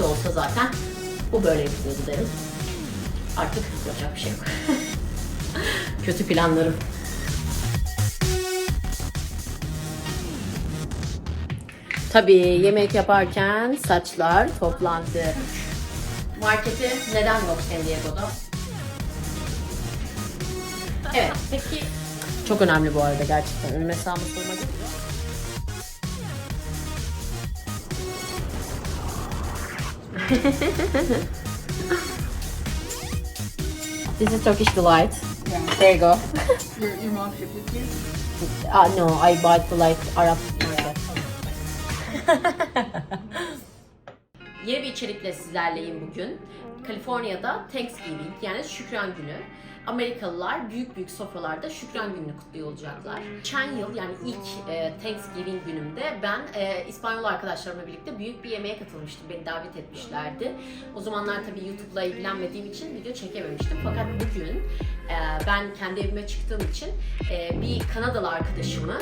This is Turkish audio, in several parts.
de olsa zaten bu böyle yapılıyordu derim. Artık yapacak bir şey yok. Kötü planlarım. Tabii yemek yaparken saçlar toplandı. Marketi neden yok San Diego'da? Evet, peki... Çok önemli bu arada gerçekten. Önüme sağımı sormak This is Turkish delight. Yeah. There you go. Your, your mom shipped it to you? Uh, no, I bought the like Arab market. Yeni bir içerikle sizlerleyim bugün. Kaliforniya'da Thanksgiving yani Şükran Günü. Amerikalılar büyük büyük sofralarda Şükran Günü'nü kutluyor olacaklar. Geçen yıl yani ilk e, Thanksgiving günümde ben e, İspanyol arkadaşlarımla birlikte büyük bir yemeğe katılmıştım. Beni davet etmişlerdi. O zamanlar tabii YouTube'la ilgilenmediğim için video çekememiştim. Fakat bugün e, ben kendi evime çıktığım için e, bir Kanadalı arkadaşımı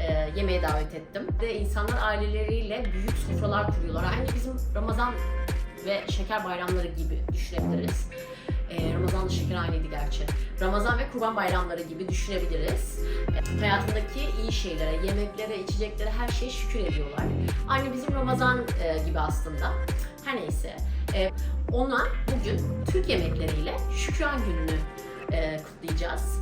e, yemeğe davet ettim. Ve insanlar aileleriyle büyük sofralar kuruyorlar. Aynı bizim Ramazan ve şeker bayramları gibi düşünebiliriz. E, Ramazan'da şeker aynıydı gerçi. Ramazan ve kurban bayramları gibi düşünebiliriz. E, hayatındaki iyi şeylere, yemeklere, içeceklere her şeye şükür ediyorlar. Aynı bizim Ramazan e, gibi aslında. Her neyse. E, ona bugün Türk yemekleriyle Şükran Günü'nü e, kutlayacağız.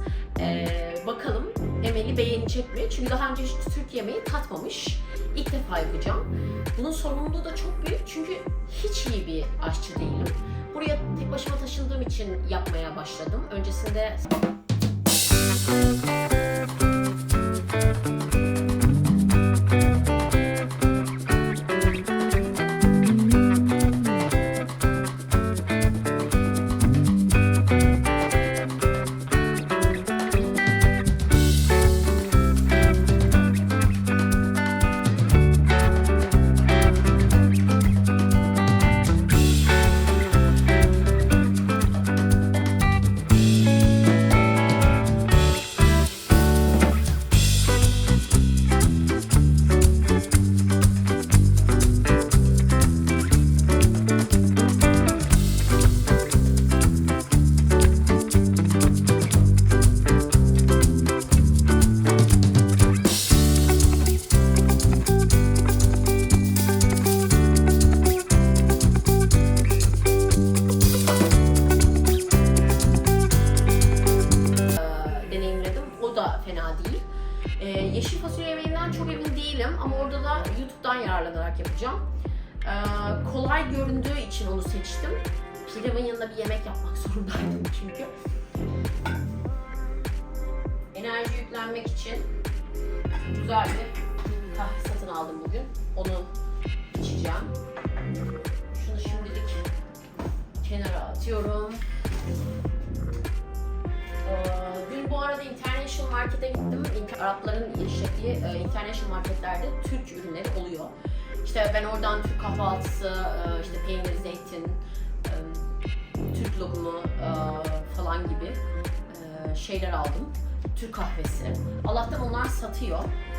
Bakalım Emel'i beğenecek mi? Çünkü daha önce hiç Türk yemeği tatmamış. İlk defa yapacağım. Bunun sorumluluğu da çok büyük çünkü hiç iyi bir aşçı değilim. Buraya tek başıma taşındığım için yapmaya başladım. Öncesinde kolay göründüğü için onu seçtim. Pilavın yanında bir yemek yapmak zorundaydım çünkü. Enerji yüklenmek için güzel bir kahve satın aldım bugün. Onu içeceğim. Şunu şimdilik kenara atıyorum. Ee, Dün bu arada International Market'e gittim. Arapların işlettiği e, International Market'lerde Türk ürünleri oluyor. İşte ben oradan Türk kahvaltısı, e, işte peynir, zeytin, e, Türk lokumu e, falan gibi şeyler aldım. Türk kahvesi. Allah'tan onlar satıyor.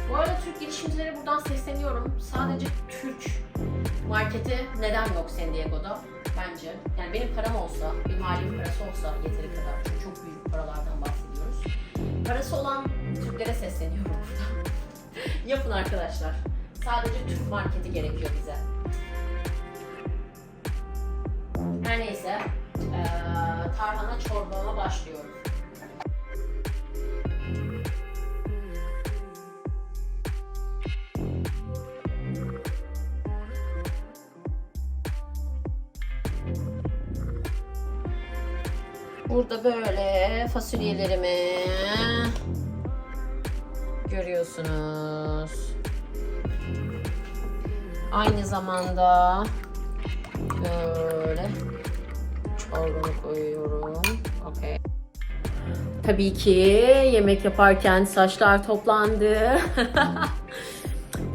Bu arada Türk girişimcilere buradan sesleniyorum. Sadece Türk marketi neden yok San Diego'da? Bence. Yani benim param olsa, bir mali parası olsa yeteri kadar. Çünkü çok büyük paralardan bahsediyoruz. Parası olan Türklere sesleniyorum burada. Yapın arkadaşlar. Sadece Türk marketi gerekiyor bize. Her neyse, eee, tarhana çorbama başlıyorum. Burada böyle fasulyelerimi görüyorsunuz. Aynı zamanda böyle çorbamı koyuyorum. Okey. Tabii ki yemek yaparken saçlar toplandı.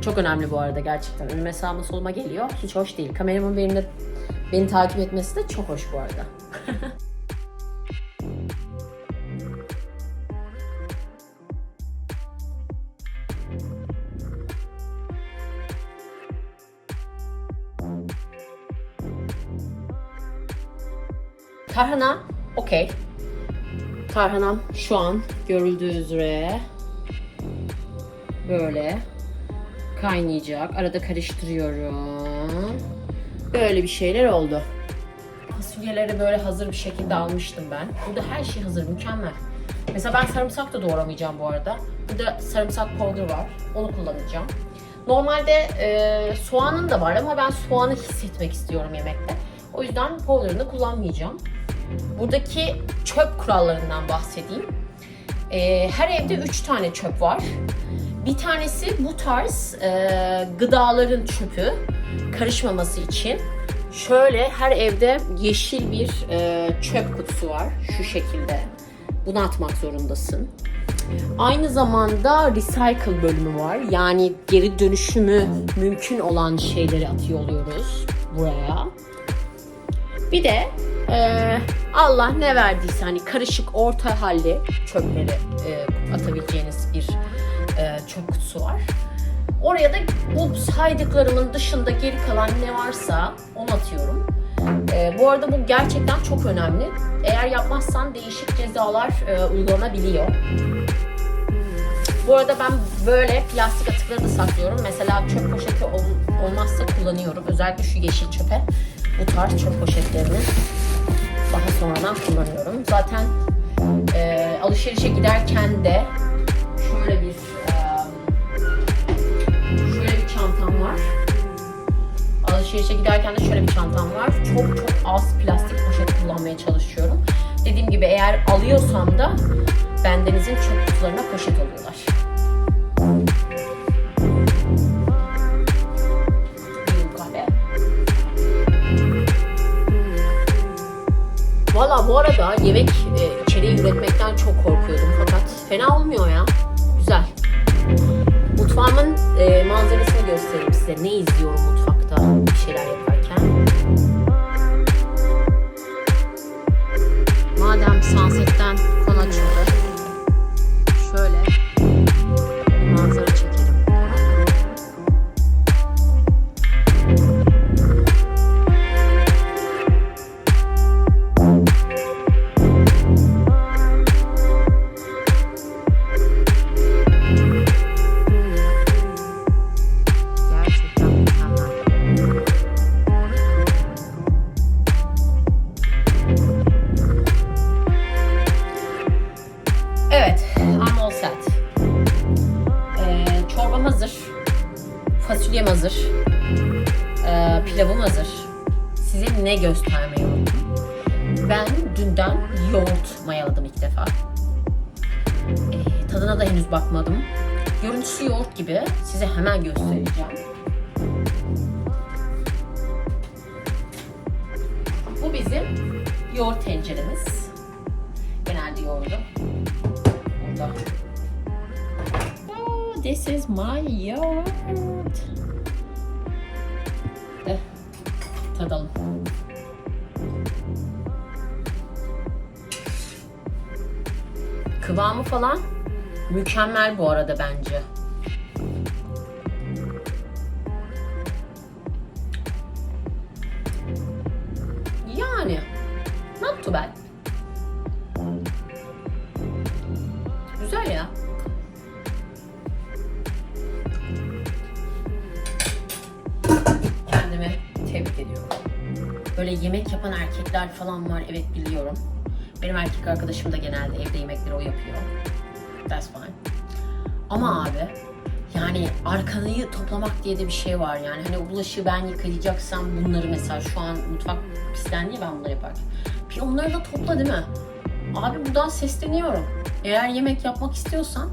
Çok önemli bu arada gerçekten. Önüme sağıma soluma geliyor. Hiç hoş değil. Kameramın benimle, beni takip etmesi de çok hoş bu arada. Tarhana okey. Tarhanam şu an görüldüğü üzere böyle kaynayacak. Arada karıştırıyorum. Böyle bir şeyler oldu. Fasulyeleri böyle hazır bir şekilde almıştım ben. Burada her şey hazır, mükemmel. Mesela ben sarımsak da doğramayacağım bu arada. Burada sarımsak powder var. Onu kullanacağım. Normalde e, soğanın da var ama ben soğanı hissetmek istiyorum yemekte. O yüzden powder'ını kullanmayacağım. Buradaki çöp kurallarından bahsedeyim. E, her evde 3 tane çöp var. Bir tanesi bu tarz e, gıdaların çöpü karışmaması için. Şöyle her evde yeşil bir e, çöp kutusu var şu şekilde. Bunu atmak zorundasın. Aynı zamanda recycle bölümü var. Yani geri dönüşümü mümkün olan şeyleri atıyor oluyoruz buraya. Bir de e, Allah ne verdiyse hani karışık orta halli çöpleri e, atabileceğiniz bir e, çöp kutusu var. Oraya da bu saydıklarımın dışında geri kalan ne varsa onu atıyorum. E, bu arada bu gerçekten çok önemli. Eğer yapmazsan değişik cezalar e, uygulanabiliyor. Bu arada ben böyle plastik atıkları da saklıyorum. Mesela çöp poşeti ol- olmazsa kullanıyorum. Özellikle şu yeşil çöpe bu tarz çöp poşetlerini daha sonradan kullanıyorum. Zaten e, alışverişe giderken de şöyle bir e, şöyle bir çantam var. Alışverişe giderken de şöyle bir çantam var. Çok çok az plastik poşet kullanmaya çalışıyorum. Dediğim gibi eğer alıyorsam da bendenizin çöp kutularına poşet alıyorlar. Arada yemek e, içeriği üretmekten çok korkuyordum fakat fena olmuyor ya. Güzel. Mutfağımın e, manzarasını göstereyim size. Ne izliyorum mutfakta bir şeyler yaparken. Size hemen göstereceğim. Bu bizim yoğurt tenceremiz. Genelde yoğurdu. Burada. Oh, this is my yoğurt. De, tadalım. Kıvamı falan mükemmel bu arada bence. Yemek yapan erkekler falan var evet biliyorum. Benim erkek arkadaşım da genelde evde yemekleri o yapıyor. That's fine. Ama abi yani arkanayı toplamak diye de bir şey var yani. Hani bulaşığı ben yıkayacaksam bunları mesela şu an mutfak pislendi ya ben bunları yaparken. Bir onları da topla değil mi? Abi buradan sesleniyorum. Eğer yemek yapmak istiyorsan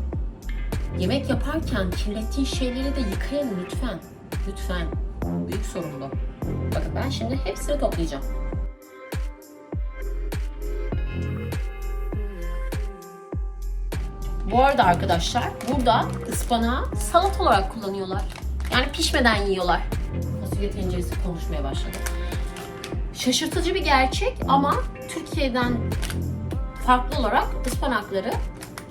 yemek yaparken kirlettiğin şeyleri de yıkayın lütfen. Lütfen. Büyük sorun ben şimdi hepsini toplayacağım. Bu arada arkadaşlar burada ıspanağı salat olarak kullanıyorlar. Yani pişmeden yiyorlar. Fasulye tenceresi konuşmaya başladı. Şaşırtıcı bir gerçek ama Türkiye'den farklı olarak ıspanakları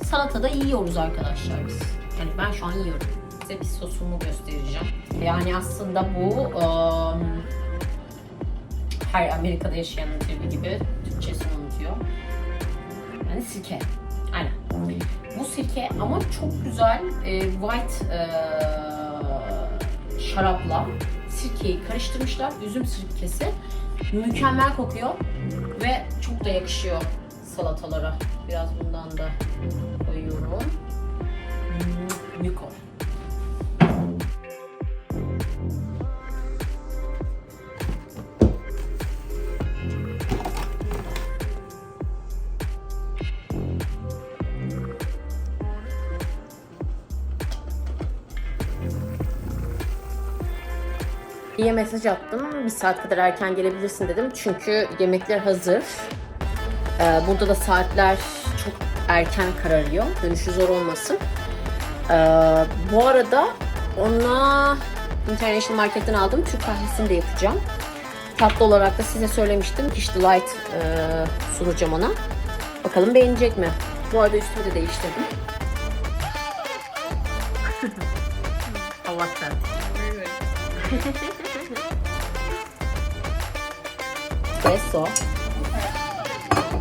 salatada yiyoruz arkadaşlar biz. Yani ben şu an yiyorum. Size bir sosumu göstereceğim. Yani aslında bu ım, her Amerika'da yaşayanın tabii gibi Türkçesi sirke. Aynen. Bu sirke ama çok güzel e, white e, şarapla sirkeyi karıştırmışlar. Üzüm sirkesi. Mükemmel kokuyor ve çok da yakışıyor salatalara. Biraz bundan da koyuyorum. Hmm, mesaj attım. Bir saat kadar erken gelebilirsin dedim. Çünkü yemekler hazır. Ee, burada da saatler çok erken kararıyor. Dönüşü zor olmasın. Ee, bu arada ona International Market'ten aldım. Türk kahvesini de yapacağım. Tatlı olarak da size söylemiştim. Fish Delight e, sunacağım ona. Bakalım beğenecek mi? Bu arada üstümü de değiştirdim. Allah'tan. Very good.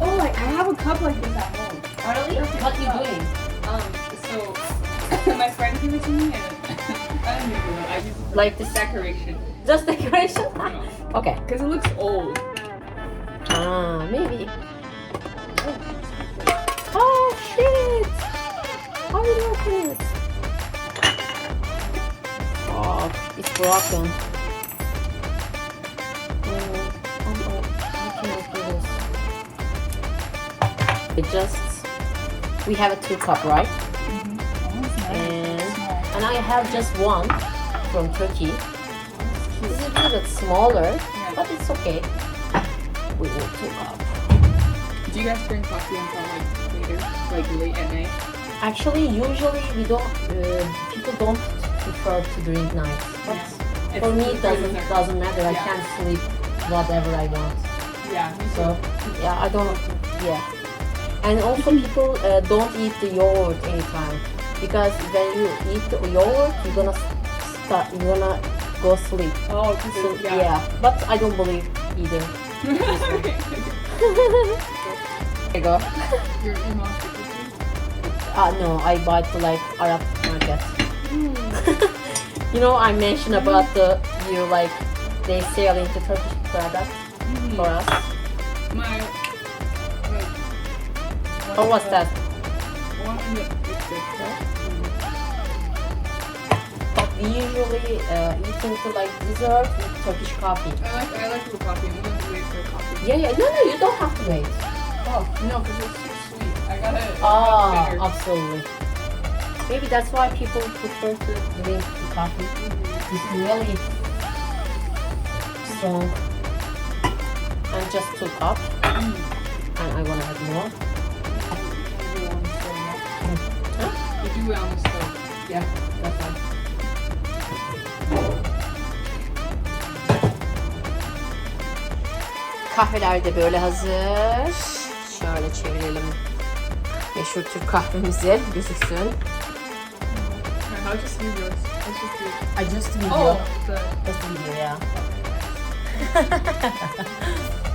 Oh, like I have a cup like this at home. Really? What you doing? Um, so my friend gave it to me, and I don't even know. I use it for Like this decoration. Just decoration? okay. Because it looks old. Ah, maybe. Oh shit! How did you open it? Oh, it's broken. It just we have a two cup, right? Oh, it's And and I have just one from Turkey. Is a little bit smaller, but it's okay. We will two cup. Do you guys drink coffee until like later, like late at night? Actually, usually we don't. Uh, people don't prefer to drink nights, but Yeah. for me it doesn't different. doesn't matter. I Yeah. can sleep whatever I want. Yeah, So yeah, I don't. Yeah, and also people uh, don't eat the yogurt anytime because when you eat the yogurt, you're gonna start. You're gonna go sleep. Oh, So yeah. yeah. but I don't believe either. There you go. your, your mom took it to you? Uh, no, I buy it like Arab market. you know, I mentioned about the you like they sell into Turkish products for us. My, like, Oh, what's that? One in the, it's the But we usually uh, eat into like dessert with Turkish coffee. I like I like the coffee. I'm gonna wait for coffee. Yeah, yeah. No, no, you don't have to wait. Oh no, because it's too sweet. I gotta. Ah, bitter. absolutely. Maybe that's why people prefer to drink the coffee. It's really strong. I just two cups. And I wanna add more. Do it on the stove. Yeah, that's fine. Kahveler de böyle hazır. Şöyle çevirelim. Meşhur Türk kahvemizi gözüksün. I'll just yours. Let's just it. I just video. Oh, the Just video, yeah.